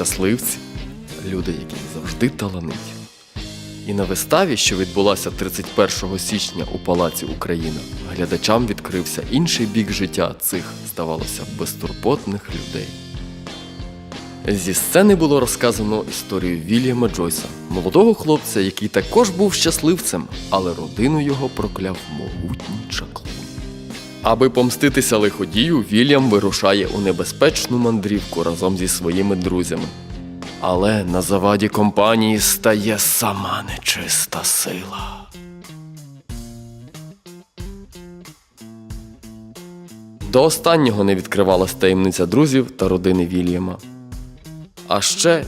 щасливці, люди, які завжди талановиті. І на виставі, що відбулася 31 січня у Палаці Україна, глядачам відкрився інший бік життя цих, здавалося, безтурботних людей. Зі сцени було розказано історію Вільяма Джойса, молодого хлопця, який також був щасливцем, але родину його прокляв могутній чаклун. Аби помститися лиходію, Вільям вирушає у небезпечну мандрівку разом зі своїми друзями. Але на заваді компанії стає сама нечиста сила. До останнього не відкривалась таємниця друзів та родини Вільяма. А ще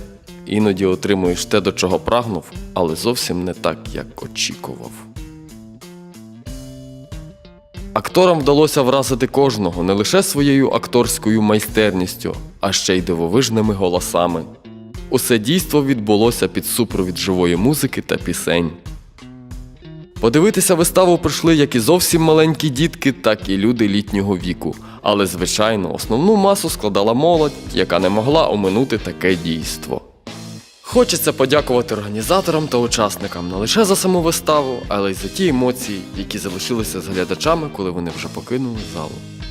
іноді отримуєш те, до чого прагнув, але зовсім не так, як очікував. Акторам вдалося вразити кожного не лише своєю акторською майстерністю, а ще й дивовижними голосами. Усе дійство відбулося під супровід живої музики та пісень. Подивитися виставу прийшли як і зовсім маленькі дітки, так і люди літнього віку. Але, звичайно, основну масу складала молодь, яка не могла оминути таке дійство. Хочеться подякувати організаторам та учасникам не лише за саму виставу, але й за ті емоції, які залишилися з глядачами, коли вони вже покинули залу.